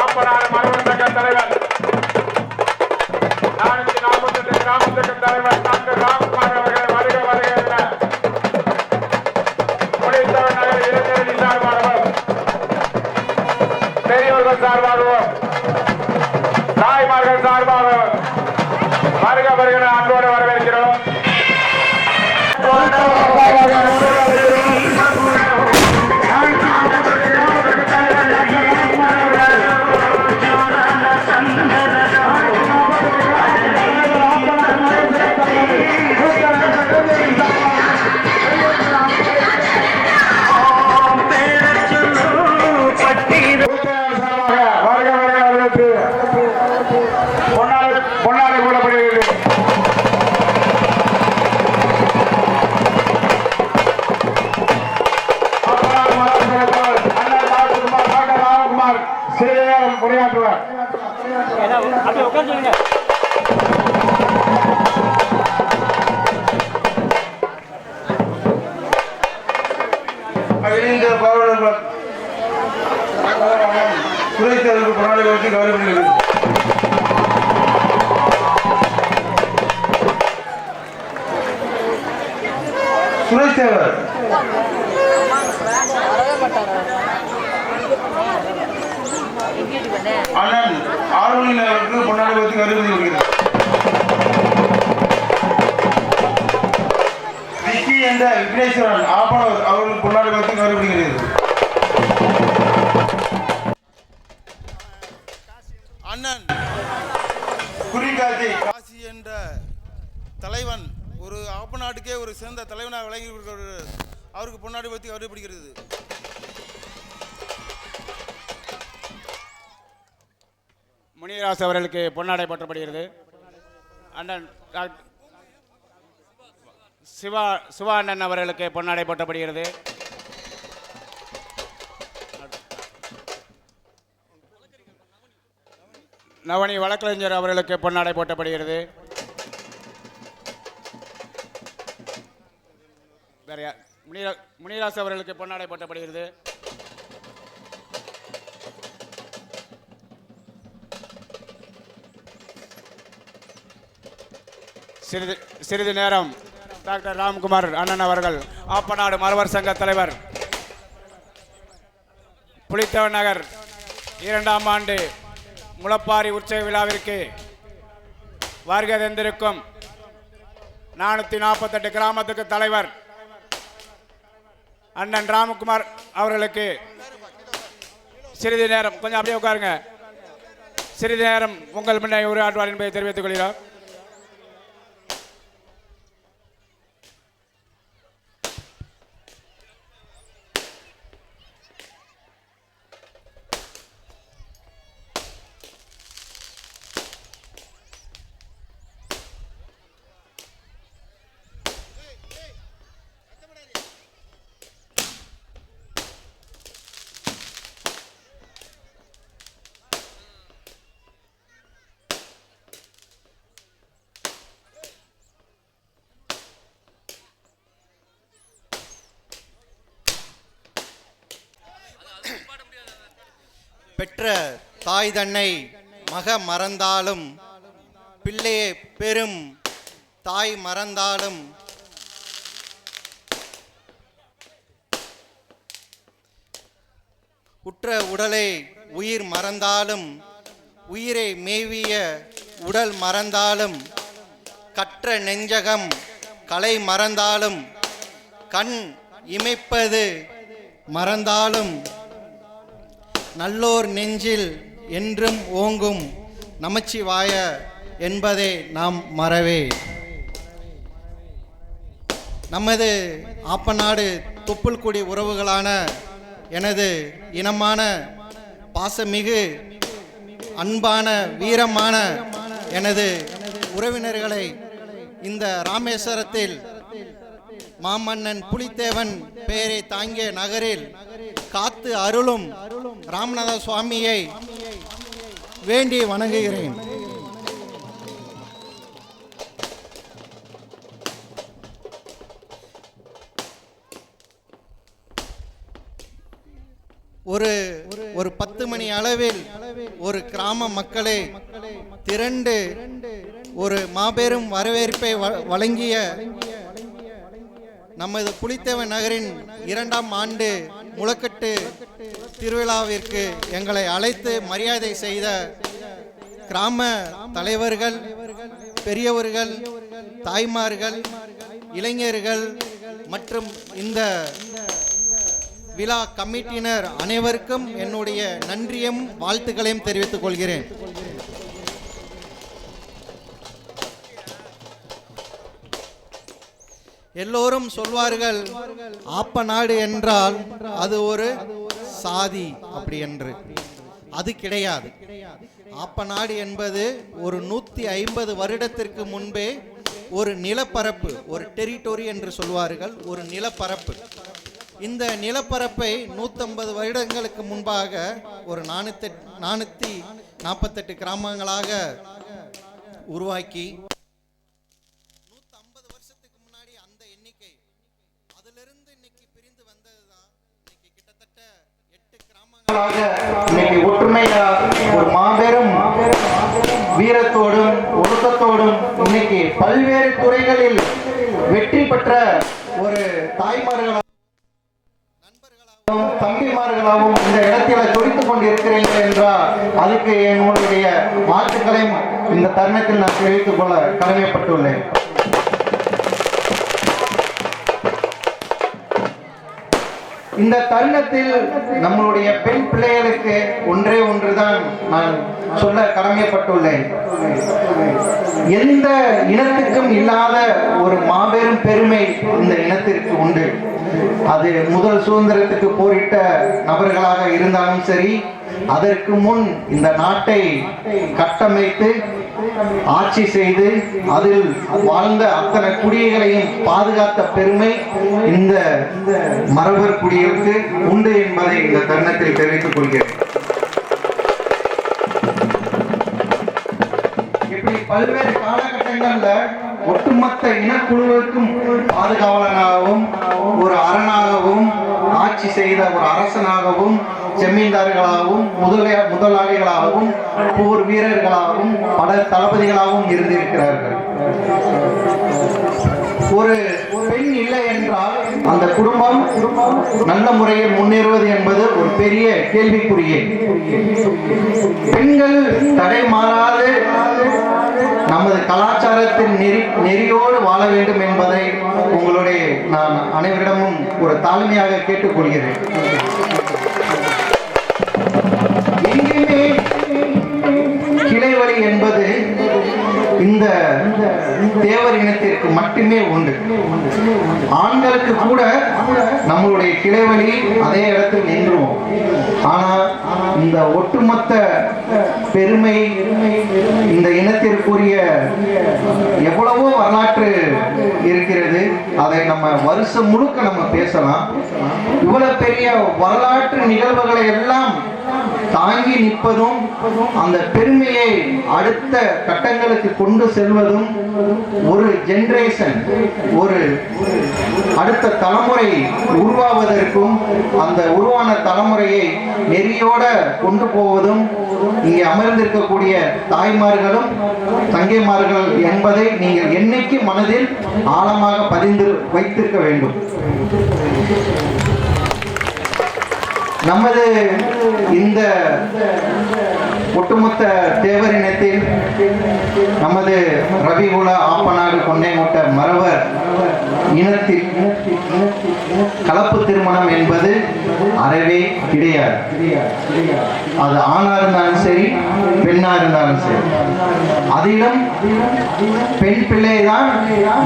ஆப்பனார் மரபன் சங்க தலைவர் நானூத்தி நாற்பத்தி எட்டு கிராமத்துக்கு தலைவர் டாக்டர் ராம்குமார் அவர்களை வருக வருக என முடித்தவர் நகர் இளைஞரணி சார்பாகவும் சார்பாகவும் தாய்மார்கள் சார்பாகவும் வருக அன்போடு வரவேற்கிறோம். துறை தேர்வு போராளி வகுத்து கௌரவப்படுகிறது துறை தேவர் அண்ணன் ஆர்வலின் அவருக்கு பொன்னாடி வகுத்து வருகிறது விக்கி என்ற விக்னேஸ்வரன் ஆப்பனூர் அவர்களுக்கு பொன்னாடி வகுத்து கௌரவப்படுகிறது சிறந்த தலைவனாக விளங்கி அவருக்கு பொன்னாடி பற்றி கருதப்படுகிறது முனிராஸ் அவர்களுக்கு பொன்னாடை போற்றப்படுகிறது. அண்ணன் சிவா சிவா அண்ணன் அவர்களுக்கு பொன்னாடை போற்றப்படுகிறது. நவனி வழக்கறிஞர் அவர்களுக்கு பொன்னாடை போட்டப்படுகிறது முனிரா முனிராஸ் அவர்களுக்கு பொன்னாடை போட்டப்படுகிறது சிறிது சிறிது நேரம் டாக்டர் ராம்குமார் அண்ணன் அவர்கள் ஆப்பநாடு மரவர் சங்க தலைவர் புலித்தேவன் நகர் இரண்டாம் ஆண்டு முளப்பாரி உற்சவ விழாவிற்கு வருகை தந்திருக்கும் நானூற்றி நாற்பத்தெட்டு கிராமத்துக்கு தலைவர் அண்ணன் ராமகுமார் அவர்களுக்கு சிறிது நேரம் கொஞ்சம் அப்படியே உட்காருங்க. சிறிது நேரம் உங்கள் முன்னே உரையாற்றுவார் என்பதை தெரிவித்துக் கொள்கிறோம். பெற்ற தாய் தன்னை மக மறந்தாலும் பிள்ளையை பெரும் தாய் மறந்தாலும் உற்ற உடலை உயிர் மறந்தாலும் உயிரை மேவிய உடல் மறந்தாலும் கற்ற நெஞ்சகம் கலை மறந்தாலும் கண் இமைப்பது மறந்தாலும் நல்லோர் நெஞ்சில் என்றும் ஓங்கும் நமச்சிவாய என்பதை நாம் மறவே. நமது ஆப்பநாடு தொப்புள்குடி உறவுகளான எனது இனமான பாசமிகு அன்பான வீரமான எனது உறவினர்களை இந்த ராமேஸ்வரத்தில் மாமன்னன் புலித்தேவன் பெயரை தாங்கிய நகரில் காத்து அருளும் ராமநாத சுவாமியை வேண்டி வணங்குகிறேன். ஒரு ஒரு பத்து மணி அளவில் ஒரு கிராம மக்களே திரண்டு ஒரு மாபெரும் வரவேற்பை வ- வழங்கிய நமது புலித்தேவன் நகரின் இரண்டாம் ஆண்டு முளக்கட்டு திருவிழாவிற்கு எங்களை அழைத்து மரியாதை செய்த கிராம தலைவர்கள் பெரியவர்கள் தாய்மார்கள் இளைஞர்கள் மற்றும் இந்த விழா கமிட்டியினர் அனைவருக்கும் என்னுடைய நன்றியும் வாழ்த்துக்களையும் தெரிவித்துக் கொள்கிறேன். எல்லோரும் சொல்வார்கள் ஆப்ப நாடு என்றால் அது ஒரு சாதி அப்படி என்று. அது கிடையாது. ஆப்ப நாடு என்பது ஒரு நூற்றி ஐம்பது வருடத்திற்கு முன்பே ஒரு நிலப்பரப்பு ஒரு டெரிட்டோரி என்று சொல்வார்கள் ஒரு நிலப்பரப்பு. இந்த நிலப்பரப்பை நூற்றம்பது வருடங்களுக்கு முன்பாக ஒரு நானூத்தி நானூற்றி நாற்பத்தெட்டு கிராமங்களாக உருவாக்கி இன்னைக்கு ஒற்றுமையா ஒரு மாபெரும் வீரத்தோடும் ஒழுக்கத்தோடும் இன்னைக்கு பல்வேறு துறைகளில் வெற்றி பெற்ற ஒரு தாய்மார்களாகவும் தம்பிமார்களாகவும் இந்த இடத்தில துடித்துக் கொண்டிருக்கிறீர்கள் என்றால் அதுக்கு என்னுடைய வாழ்த்துக்களையும் இந்த தருணத்தில் நான் தெரிவித்துக் கொள்ள கடமைப்பட்டுள்ளேன். இந்த தருணத்தில் நம்மளுடைய பெண் பிள்ளைகளுக்கு ஒன்றே ஒன்றுதான் நான் சொல்ல கடமைப்பட்டுள்ளேன். எந்த இனத்துக்கும் இல்லாத ஒரு மாபெரும் பெருமை இந்த இனத்திற்கு உண்டு. அது முதல் சுதந்திரத்துக்கு போரிட்ட நபர்களாக இருந்தாலும் சரி அதற்கு முன் இந்த நாட்டை கட்டமைத்து ஆட்சி செய்து அதில் வாழ்ந்த அத்தனை குடிகளையும் பாதுகாத்த பெருமை இந்த மரபர் குடிகளுக்கு உண்டு என்பதை இந்த தருணத்தில் தெரிவித்துக் கொள்கிறேன். இப்படி பல்வேறு காலகட்டங்கள்ல ஒட்டுமொத்த இனக்குழுவிற்கும் பாதுகாவலனாகவும் ஒரு அரணாகவும் ஆட்சி செய்த ஒரு அரசனாகவும் ஜமீன்தார்களாகவும் முதலிய முதலாளிகளாகவும் போர் வீரர்களாகவும் பல தளபதிகளாகவும் இருந்திருக்கிறார்கள். ஒரு பெண் இல்லை என்றால் அந்த குடும்பம் நல்ல முறையில் முன்னேறுவது என்பது ஒரு பெரிய கேள்விக்குரிய பெண்கள் தடை மாறாது. நமது கலாச்சாரத்தின் நெறி நெறியோடு வாழ வேண்டும் என்பதை உங்களுடைய நான் அனைவரிடமும் ஒரு தாழ்மையாக கேட்டுக்கொள்கிறேன். தேவர் இனத்திற்கு மட்டுமே உண்டு. ஆண்களுக்கு கூட நம்மளுடைய கிளைவழி அதே இடத்தில் நின்றுவோம். ஆனா இந்த ஒட்டுமொத்த பெருமை இந்த இனத்திற்குரிய எவ்வளவோ வரலாற்று இருக்கிறது. அதை நம்ம வருஷம் முழுக்க நம்ம பேசலாம். இவ்வளவு பெரிய வரலாற்று நிகழ்வுகளை எல்லாம் தாங்கி நிற்பதும் அந்த பெருமையை அடுத்த கட்டங்களுக்கு கொண்டு செல்வதும் ஒரு ஜென்ரேஷன் ஒரு அடுத்த தலைமுறை உருவாவதற்கும் அந்த உருவான தலைமுறையை நெறியோட கொண்டு போவதும் இங்கே அமர்ந்திருக்கக்கூடிய தாய்மார்களும் தங்கைமார்கள் என்பதை நீங்கள் என்னைக்கு மனதில் ஆழமாக பதிந்து வைத்திருக்க வேண்டும். நமது இந்த ஒட்டுமொத்த தேவர் இனத்தில் நமது ரபிகுல ஆப்பநாடு கொண்டைமுட்ட மறவர் இனத்தில் கலப்பு திருமணம் என்பது அறவே கிடையாது. அது ஆணா இருந்தாலும் சரி பெண்ணா இருந்தாலும் சரி. அதிலும் பெண் பிள்ளை தான்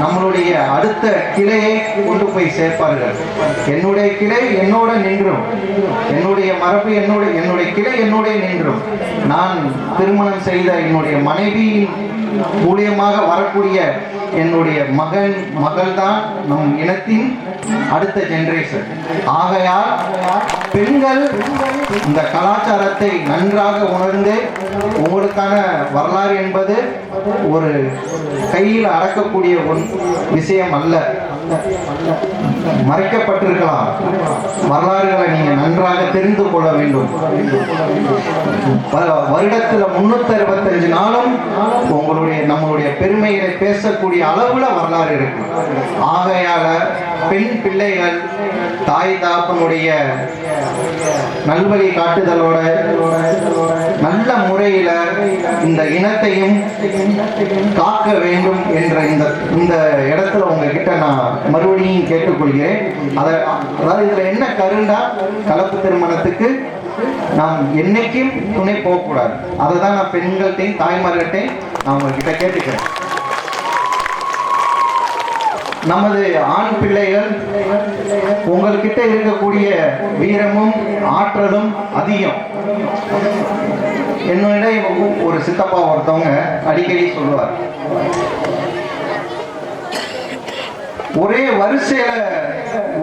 நம்மளுடைய அடுத்த கிளையை கொண்டு போய் சேர்ப்பார்கள். என்னுடைய கிளை என்னோட நின்றும். என்னுடைய மரபு என்னோட என்னுடைய கிளை என்னோட நின்றும். நான் திருமணம் செய்த என்னுடைய மனைவியின் மூலியமாக வரக்கூடிய என்னுடைய மகன் மகள் தான் நம் இனத்தின் அடுத்த ஜெனரேஷன் ஆகையால் பெண்கள் இந்த கலாச்சாரத்தை நன்றாக உணர்ந்து உங்களுக்கான வரலாறு என்பது ஒரு கையில் அடக்கக்கூடிய ஒன் விஷயம் அல்ல. மறைக்கப்பட்டிருக்கலாம். வரலாறுகளை நீங்க நன்றாக தெரிந்து கொள்ள வேண்டும். வ- வருடத்துல முன்னூத்தி அறுபத்தஞ்சு நாளும் உங்களுடைய நம்மளுடைய பெருமைகளை பேசக்கூடிய அளவுல வரலாறு இருக்கு. ஆகையால பெண் பிள்ளைகள் தாய் தாப்பனுடைய நல்வழி காட்டுதலோட நல்ல முறையில இந்த இனத்தையும் காக்க வேண்டும் என்ற இந்த இந்த இடத்துல உங்ககிட்ட நான் மறுபடியும் கேட்டுக்கொள்கிறேன். அதை அதாவது இதுல என்ன கருண்டா கலப்பு திருமணத்துக்கு நாம் என்னைக்கும் துணை போகக்கூடாது. அதை தான் நான் பெண்கள்கிட்டையும் தாய்மார்கிட்டையும் நான் உங்ககிட்ட கேட்டுக்கிறேன். நமது ஆண் பிள்ளைகள் உங்கள்கிட்ட இருக்கக்கூடிய வீரமும் ஆற்றலும் அதிகம். என்னோட ஒரு சித்தப்பா ஒருத்தவங்க அடிக்கடி சொல்லுவார். ஒரே வரிசையில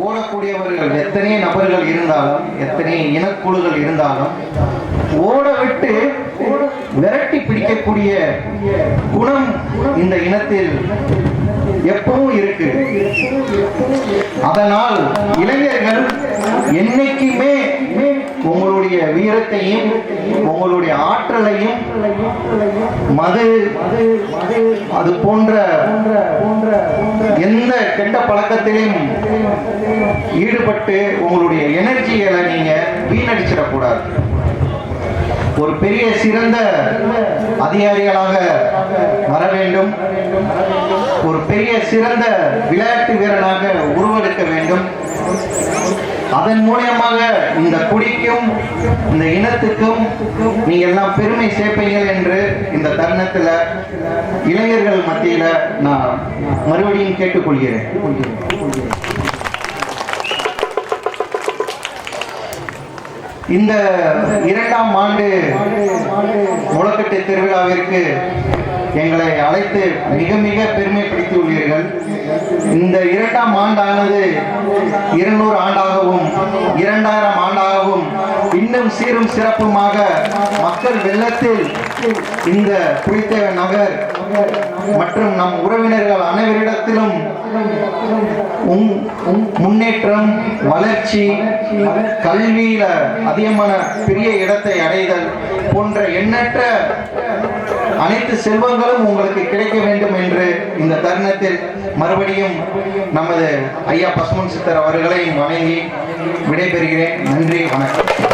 ஓடக்கூடியவர்கள் எத்தனை நபர்கள் இருந்தாலும் எத்தனை இனக்குழுகள் இருந்தாலும் ஓட விட்டு விரட்டி பிடிக்கக்கூடிய குணம் இந்த இனத்தில் எப்பவும் இருக்கு. அதனால் இளைஞர்கள் என்னைக்குமே உங்களுடைய வீரத்தையும் உங்களுடைய ஆற்றலையும் மது அது போன்ற எந்த கெட்ட பழக்கத்திலையும் ஈடுபட்டு உங்களுடைய எனர்ஜிகளை நீங்க வீணடிச்சிடக்கூடாது. ஒரு பெரிய சிறந்த அதிகாரிகளாக வர வேண்டும். ஒரு பெரிய சிறந்த விளையாட்டு வீரனாக உருவெடுக்க வேண்டும். அதன் மூலியமாக இந்த குடிக்கும் இந்த இனத்துக்கும் நீங்க எல்லாம் பெருமை சேர்ப்பீங்கள் என்று இந்த தருணத்துல இளைஞர்கள் மத்தியில நான் மறுபடியும் கேட்டுக்கொள்கிறேன். இந்த இரண்டாம் ஆண்டு முளக்கட்டை திருவிழாவிற்கு எங்களை அழைத்து மிக மிக பெருமைப்படுத்தி உள்ளீர்கள் இந்த இரண்டாம் ஆண்டானது இருநூறு ஆண்டாகவும் இரண்டாயிரம் ஆண்டாகவும் இன்னும் சீரும் சிறப்புமாக மக்கள் வெள்ளத்தில் இந்த புலித்தேவ நகர் மற்றும் நம் உறவினர்கள் அனைவரிடத்திலும் உம் உம் முன்னேற்றம் வளர்ச்சி கல்வியில அதிகமான பெரிய இடத்தை அடைதல் போன்ற எண்ணற்ற அனைத்து செல்வங்களும் உங்களுக்கு கிடைக்க வேண்டும் என்று இந்த தருணத்தில் மறுபடியும் நமது ஐயா பசுமன் சித்தர் அவர்களை வணங்கி விடைபெறுகிறேன். நன்றி வணக்கம்.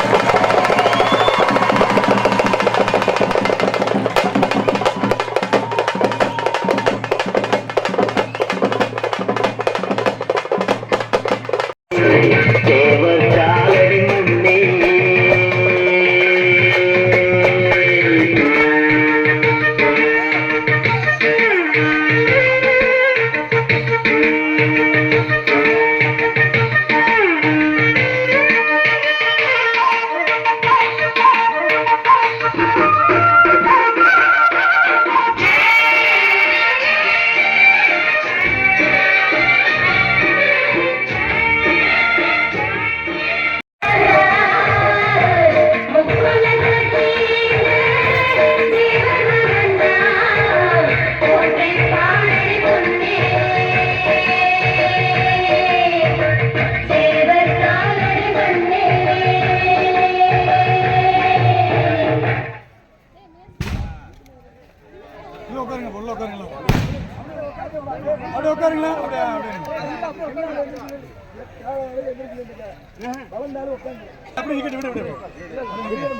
அப்படியே அப்படி நிக்கட்டும் விடு விடு